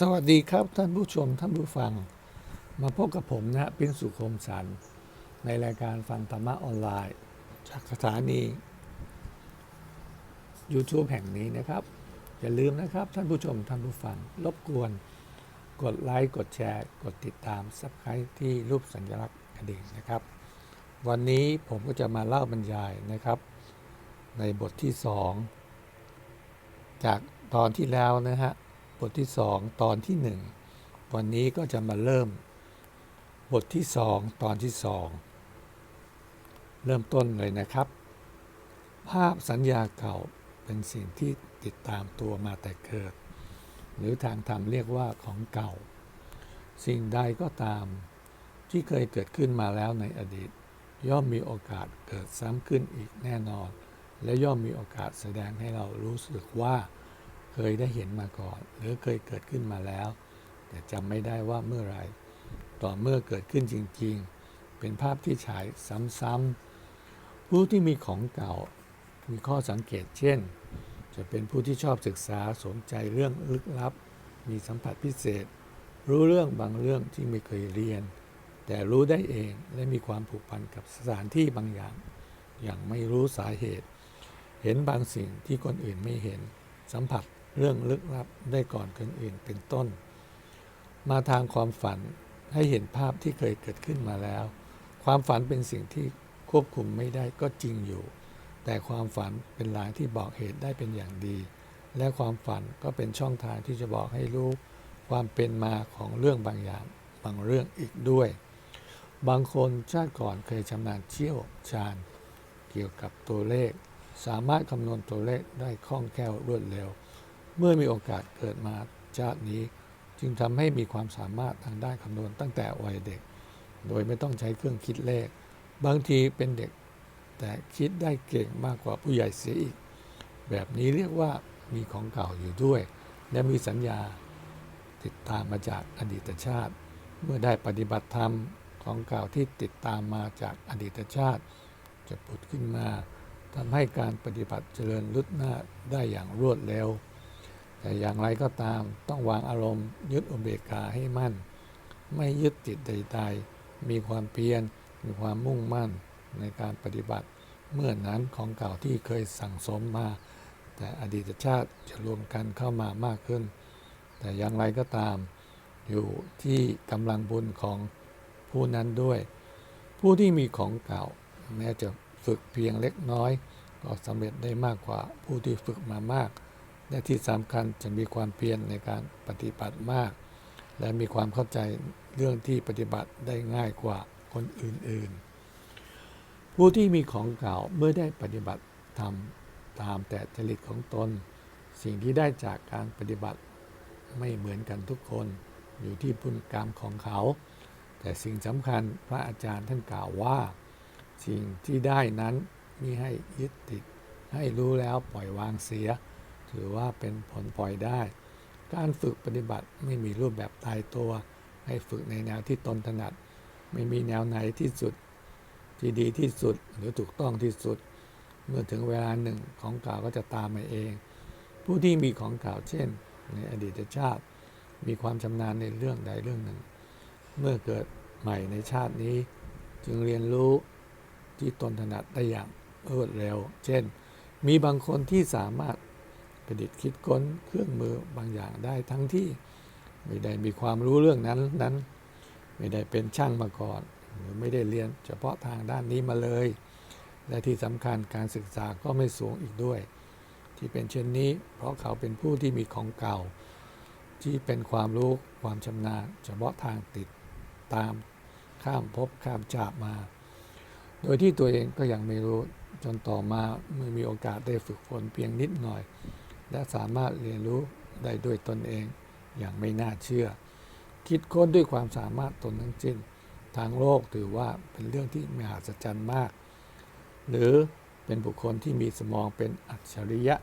สวัสดีครับท่านผู้ชมท่านผู้ฟัง มาพบกับผมนะปิ้นสุขมสัน ในรายการฟังธรรมะออนไลน์ จากสถานี YouTube แห่งนี้นะครับ อย่าลืมนะครับท่านผู้ชมท่านผู้ฟัง รบกวน กดไลค์กดแชร์ กดติดตามซับสไครต์ที่รูปสัญลักษณ์กระดิ่งนะครับ วันนี้ผมก็จะมาเล่าบรรยายนะครับ ในบทที่สองจากตอนที่แล้วนะฮะ บทที่สองตอนที่หนึ่งวันนี้ก็จะมาเริ่ม บทที่สองตอนที่สองเริ่มต้นเลยนะครับ ภาพสัญญาเก่าเป็นสิ่งที่ติดตามตัวมาแต่เกิด หรือทางธรรมเรียกว่าของเก่า สิ่งใดก็ตามที่เคยเกิดขึ้นมาแล้วในอดีต ย่อมมีโอกาสเกิดซ้ำขึ้นอีกแน่นอน และย่อมมีโอกาสแสดงให้เรารู้สึกว่า เคยได้เห็นมาก่อน หรือเคยเกิดขึ้นมาแล้ว แต่จำไม่ได้ว่าเมื่อไรต่อเมื่อเกิดขึ้นจริงๆ เป็นภาพที่ฉายซ้ำๆผู้ที่มีของเก่ามีข้อสังเกตเช่น จะเป็นผู้ที่ชอบศึกษาสนใจเรื่องลึกลับ มีสัมผัสพิเศษ รู้เรื่องบางเรื่องที่ไม่เคยเรียน แต่รู้ได้เองและมีความผูกพันกับสถานที่บางอย่าง อย่างไม่รู้สาเหตุ เห็นบางสิ่งที่คนอื่นไม่เห็น สัมผัส เรื่องลึกลับได้ก่อนคนอื่นเป็นต้น มาทางความฝันให้เห็นภาพที่เคยเกิดขึ้นมาแล้ว ความฝันเป็นสิ่งที่ควบคุมไม่ได้ก็จริงอยู่ แต่ความฝันเป็นลางที่บอกเหตุได้เป็นอย่างดี และความฝันก็เป็นช่องทางที่จะบอกให้รู้ความเป็นมาของเรื่องบางอย่างบางเรื่องอีกด้วย บางคนชาติก่อนเคยชำนาญเชี่ยวชาญเกี่ยวกับตัวเลข สามารถคำนวณตัวเลขได้คล่องแคล่วรวดเร็ว เมื่อมีโอกาสเกิดมาชาตินี้ จึงทำให้มีความสามารถทางด้านคำนวณตั้งแต่วัยเด็ก โดยไม่ต้องใช้เครื่องคิดเลข บางทีเป็นเด็ก แต่คิดได้เก่งมากกว่าผู้ใหญ่เสียอีก แบบนี้เรียกว่ามีของเก่าอยู่ด้วย และมีสัญญาติดตามมาจากอดีตชาติ เมื่อได้ปฏิบัติธรรมของเก่าที่ติดตามมาจากอดีตชาติ จะผุดขึ้นมาทำให้การปฏิบัติเจริญรุดหน้าได้อย่างรวดเร็ว แต่อย่างไรก็ตามต้องวางอารมณ์ยึดอุเบกขาให้มั่น ไม่ยึดติดใดๆมีความเพียรมีความมุ่งมั่นในการปฏิบัติ เมื่อนั้นของเก่าที่เคยสั่งสมมา แต่อดีตชาติจะรวมกันเข้ามามากขึ้น แต่อย่างไรก็ตาม อยู่ที่กำลังบุญของผู้นั้นด้วย ผู้ที่มีของเก่า แม้จะฝึกเพียงเล็กน้อย ก็สำเร็จได้มากกว่าผู้ที่ฝึกมามาก และที่สำคัญจะมีความเพียรในการปฏิบัติมาก และมีความเข้าใจเรื่องที่ปฏิบัติได้ง่ายกว่าคนอื่นๆ ผู้ที่มีของเก่าเมื่อได้ปฏิบัติทำตามแต่จริตของตน สิ่งที่ได้จากการปฏิบัติไม่เหมือนกันทุกคนอยู่ที่บุญกรรมของเขา แต่สิ่งสำคัญพระอาจารย์ท่านกล่าวว่า สิ่งที่ได้นั้นมิให้ยึดติด ให้รู้แล้วปล่อยวางเสีย ถือว่าเป็นผลปล่อยได้ การฝึกปฏิบัติไม่มีรูปแบบตายตัว ให้ฝึกในแนวที่ตนถนัด ไม่มีแนวไหนที่สุด ที่ดีที่สุดหรือถูกต้องที่สุด เมื่อถึงเวลาหนึ่งของเก่าก็จะตามมาเอง ผู้ที่มีของเก่าเช่น ในอดีตชาติ มีความชำนาญในเรื่องใดเรื่องหนึ่ง เมื่อเกิดใหม่ในชาตินี้ จึงเรียนรู้ที่ตนถนัดได้อย่างรวดเร็ว เช่น มีบางคนที่สามารถ ประดิษฐ์คิดค้นเครื่องมือบางอย่างได้ทั้งที่ไม่ได้มีความรู้เรื่องนั้นนั้น ไม่ได้เป็นช่างมาก่อน หรือไม่ได้เรียนเฉพาะทางด้านนี้มาเลย และที่สำคัญการศึกษาก็ไม่สูงอีกด้วย ที่เป็นเช่นนี้ เพราะเขาเป็นผู้ที่มีของเก่า ที่เป็นความรู้ความชำนาญ เฉพาะทางติดตามข้ามภพข้ามจากมา โดยที่ตัวเองก็ยังไม่รู้จนต่อมาเมื่อมีโอกาสได้ฝึกฝนเพียงนิดหน่อย และสามารถเรียนรู้ได้ด้วยตนเองอย่างไม่น่าเชื่อ คิดค้นด้วยความสามารถตนทั้งสิ้น ทางโลกถือว่าเป็นเรื่องที่มหัศจรรย์มาก หรือเป็นบุคคลที่มีสมองเป็นอัจฉริยะ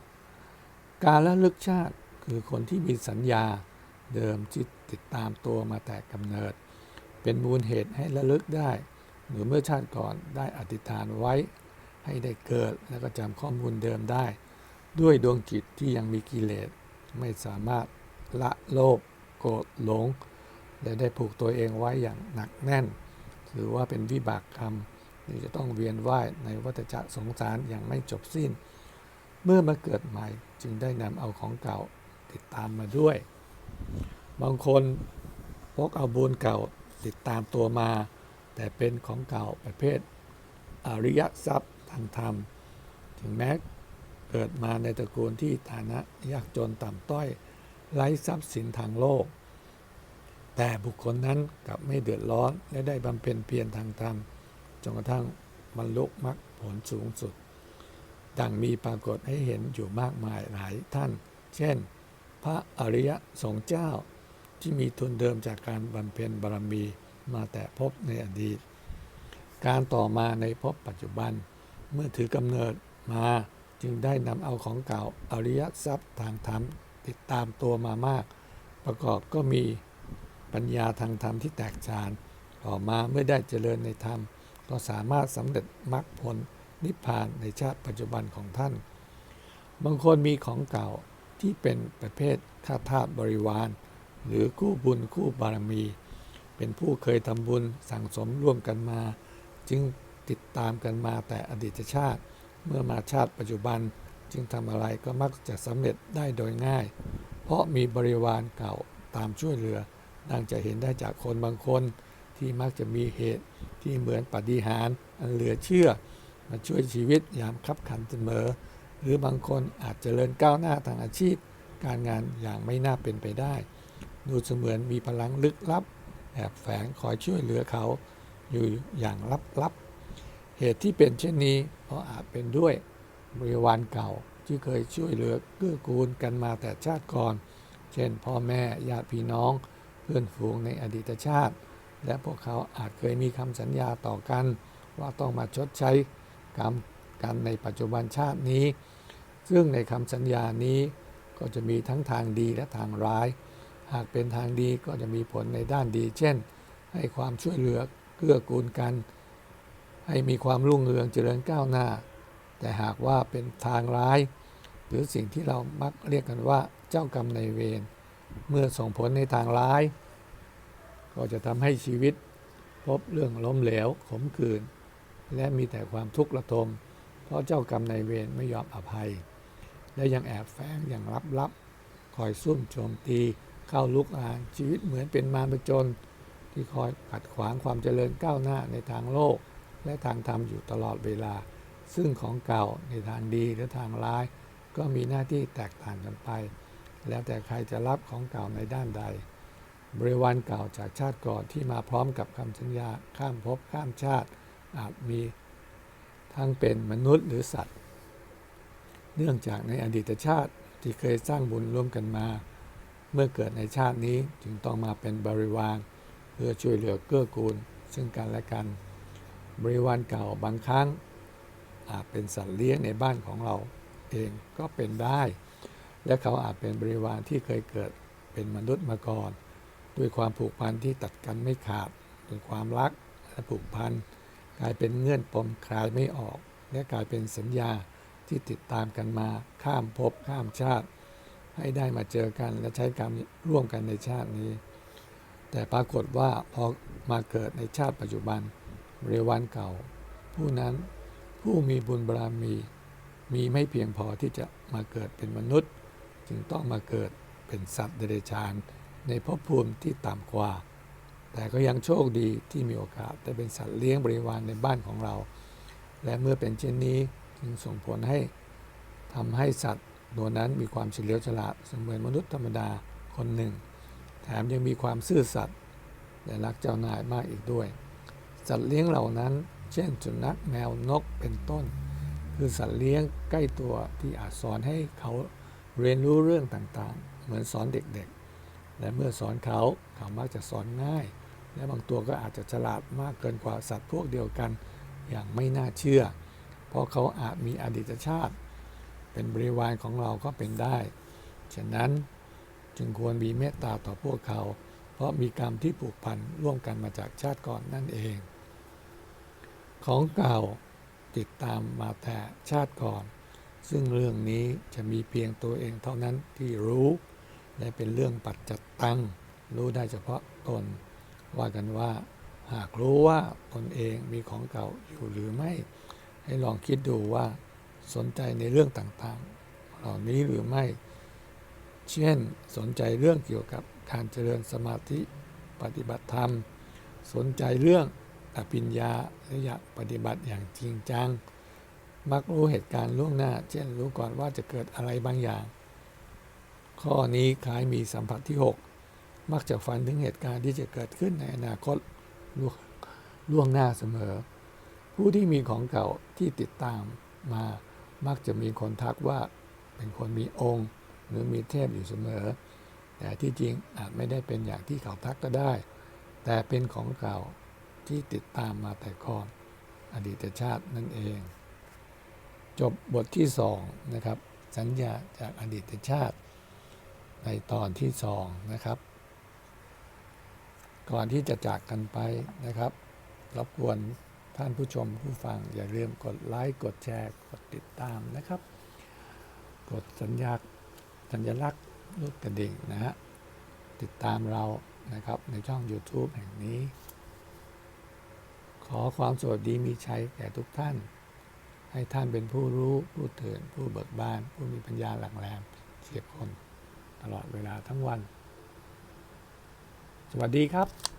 การระลึกชาติคือคนที่มีสัญญาเดิมที่ติดตามตัวมาแต่กำเนิด เป็นมูลเหตุให้ระลึกได้ หรือเมื่อชาติก่อนได้อธิษฐานไว้ให้ได้เกิด แล้วก็จำข้อมูลเดิมได้ ด้วยดวงจิตที่ยังมีกิเลสไม่สามารถละโลภโกรธหลง และได้ผูกตัวเองไว้อย่างหนักแน่น ถือว่าเป็นวิบากกรรมที่จะต้องเวียนว่ายในวัฏจักรสงสารอย่างไม่จบสิ้น เมื่อมาเกิดใหม่จึงได้นำเอาของเก่าติดตามมาด้วย บางคนพกเอาบุญเก่าติดตามตัวมา แต่เป็นของเก่าประเภท อริยทรัพย์ทางธรรม ถึงแม้ เกิดมาในตระกูลที่ฐานะยากจนต่ำต้อยไร้ทรัพย์สินทางโลก แต่บุคคลนั้นกลับไม่เดือดร้อนและได้บำเพ็ญเพียรทางธรรมจนกระทั่งบรรลุมรรคผลสูงสุด ดังมีปรากฏให้เห็นอยู่มากมายหลายท่าน เช่น พระอริยสงฆ์เจ้าที่มีทุนเดิมจากการบำเพ็ญบารมีมาแต่พบในอดีต การต่อมาในพบปัจจุบันเมื่อถือกำเนิดมา จึงได้นำเอาของเก่าอริยทรัพย์ทางธรรมติดตามตัวมามาก ประกอบก็มีปัญญาทางธรรมที่แตกฉานต่อมาเมื่อได้เจริญในธรรม ก็สามารถสำเร็จมรรคผลนิพพานในชาติปัจจุบันของท่าน บางคนมีของเก่าที่เป็นประเภทข้าทาสบริวาร หรือคู่บุญคู่บารมี เป็นผู้เคยทำบุญสั่งสมร่วมกันมา จึงติดตามกันมาแต่อดีตชาติ เมื่อมาชาติปัจจุบันจึงทำอะไรก็มักจะสำเร็จได้โดยง่าย เพราะมีบริวารเก่าตามช่วยเหลือดังจะเห็นได้จากคนบางคนที่มักจะมีเหตุที่เหมือนปฏิหารอันเหลือเชื่อ มาช่วยชีวิตยามคับขันเสมอ หรือบางคนอาจจเจริญก้าวหน้าทางอาชีพ การงานอย่างไม่น่าเป็นไปได้ ดูเสมือนมีพลังลึกลับแอบแฝงคอยช่วยเหลือเขาอยู่อย่างลับๆ เหตุที่เป็นเช่นนี้เพราะอาจเป็นด้วยบริวารเก่าที่เคยช่วยเหลือเกื้อกูลกันมาแต่ชาติก่อน เช่น พ่อแม่ญาติพี่น้อง เพื่อนฝูงในอดีตชาติ และพวกเขาอาจเคยมีคำสัญญาต่อกัน ว่าต้องมาชดใช้กรรมกันในปัจจุบันชาตินี้ ซึ่งในคำสัญญานี้ก็จะมีทั้งทางดีและทางร้าย หากเป็นทางดีก็จะมีผลในด้านดี เช่น ให้ความช่วยเหลือเกื้อกูลกัน ให้มีความรุ่งเรืองเจริญก้าวหน้า แต่หากว่าเป็นทางร้าย หรือสิ่งที่เรามักเรียกกันว่าเจ้ากรรมในายเวรเมื่อส่งผลในทางร้าย ก็จะทำให้ชีวิตพบเรื่องล้มเหลวขมขื่นและมีแต่ความทุกข์ระทม เพราะเจ้ากรรมนายเวรไม่ยอมอภัย และยังแอบแฝงอย่างลับๆ คอยซุ่มโจมตีเข้าลุกลานชีวิตเหมือนเป็นมารผจญที่คอยขัดขวางความเจริญก้าวหน้าในทางโลก และทางธรรมอยู่ตลอดเวลา ซึ่งของเก่าในทางดีหรือทางร้าย ก็มีหน้าที่แตกต่างกันไป แล้วแต่ใครจะรับของเก่าในด้านใด บริวารเก่าจากชาติก่อนที่มาพร้อมกับคำสัญญาข้ามภพข้ามชาติอาจมีทั้งเป็นมนุษย์หรือสัตว์ เนื่องจากในอดีตชาติที่เคยสร้างบุญร่วมกันมา เมื่อเกิดในชาตินี้จึงต้องมาเป็นบริวารเพื่อช่วยเหลือเกื้อกูล ซึ่งกันและกัน บริวารเก่าบางครั้งอาจเป็นสัตว์เลี้ยงในบ้านของเราเองก็เป็นได้ และเขาอาจเป็นบริวารที่เคยเกิดเป็นมนุษย์มาก่อน ด้วยความผูกพันที่ตัดกันไม่ขาดด้วยความรักและผูกพันกลายเป็นเงื่อนปมคลายไม่ออก และกลายเป็นสัญญาที่ติดตามกันมาข้ามภพข้ามชาติ ให้ได้มาเจอกันและใช้กรรมร่วมกันในชาตินี้ แต่ปรากฏว่าพอมาเกิดในชาติปัจจุบัน บริวารเก่า ผู้นั้นผู้มีบุญบารมี มีไม่เพียงพอที่จะมาเกิดเป็นมนุษย์ จึงต้องมาเกิดเป็นสัตว์เดรัจฉานในภพภูมิที่ต่ำกว่า แต่ก็ยังโชคดีที่มีโอกาสได้เป็นสัตว์เลี้ยงบริวารในบ้านของเรา และเมื่อเป็นเช่นนี้จึงส่งผลให้ทำให้สัตว์ตัวนั้นมีความเฉลียวฉลาดเสมือนมนุษย์ธรรมดาคนหนึ่ง แถมยังมีความซื่อสัตย์และรักเจ้านายมากอีกด้วย สัตว์เลี้ยงเหล่านั้น เช่นสุนัขแมวนกเป็นต้น คือสัตว์เลี้ยงใกล้ตัวที่อาจสอนให้เขาเรียนรู้เรื่องต่างๆ เหมือนสอนเด็กๆ และเมื่อสอนเขาเขามักจะสอนง่าย และบางตัวก็อาจจะฉลาดมากเกินกว่าสัตว์พวกเดียวกันอย่างไม่น่าเชื่อ เพราะเขาอาจมีอดีตชาติ เป็นบริวารของเราก็เป็นได้ ฉะนั้นจึงควรมีเมตตาต่อพวกเขา เพราะมีกรรมที่ผูกพันร่วมกันมาจากชาติก่อนนั่นเอง ของเก่าติดตามมาแต่ชาติก่อน ซึ่งเรื่องนี้จะมีเพียงตัวเองเท่านั้นที่รู้ และเป็นเรื่องปัจจัตตัง รู้ได้เฉพาะตน ว่ากันว่า หากรู้ว่าตนเองมีของเก่าอยู่หรือไม่ ให้ลองคิดดูว่าสนใจในเรื่องต่างๆ เหล่านี้หรือไม่ เช่น สนใจเรื่องเกี่ยวกับการเจริญสมาธิปฏิบัติธรรม สนใจเรื่อง อภิญญาและอยากปฏิบัติอย่างจริงจัง มักรู้เหตุการณ์ล่วงหน้า เช่นรู้ก่อนว่าจะเกิดอะไรบางอย่าง ข้อนี้คล้ายมีสัมผัสที่ 6 มักจะฝันถึงเหตุการณ์ที่จะเกิดขึ้นในอนาคตล่วงล่วงหน้าเสมอ ผู้ที่มีของเก่าที่ติดตามมา มักจะมีคนทักว่าเป็นคนมีองค์ หรือมีเทพอยู่เสมอ แต่ที่จริงอาจไม่ได้เป็นอย่างที่เขาทักก็ได้ แต่เป็นของเก่า ที่ติดตามมาแต่ก่อนอดีตชาตินั่นเอง จบบทที่สองนะครับ สัญญาจากอดีตชาติในตอนที่สองนะครับ ก่อนที่จะจากกันไปนะครับรบกวนท่านผู้ชมผู้ฟัง อย่าลืมกดไลค์กดแชร์ กดติดตามนะครับ กดสัญญาสัญลักษณ์รูปกระดิ่งนะฮะติดตามเรานะครับในช่อง YouTube แห่งนี้ ขอความสวัสดีมีชัยแก่ทุกท่าน ให้ท่านเป็นผู้รู้ ผู้ตื่น ผู้เบิกบาน ผู้มีปัญญาหลักแหลมเฉียบคนตลอดเวลาทั้งวัน สวัสดีครับ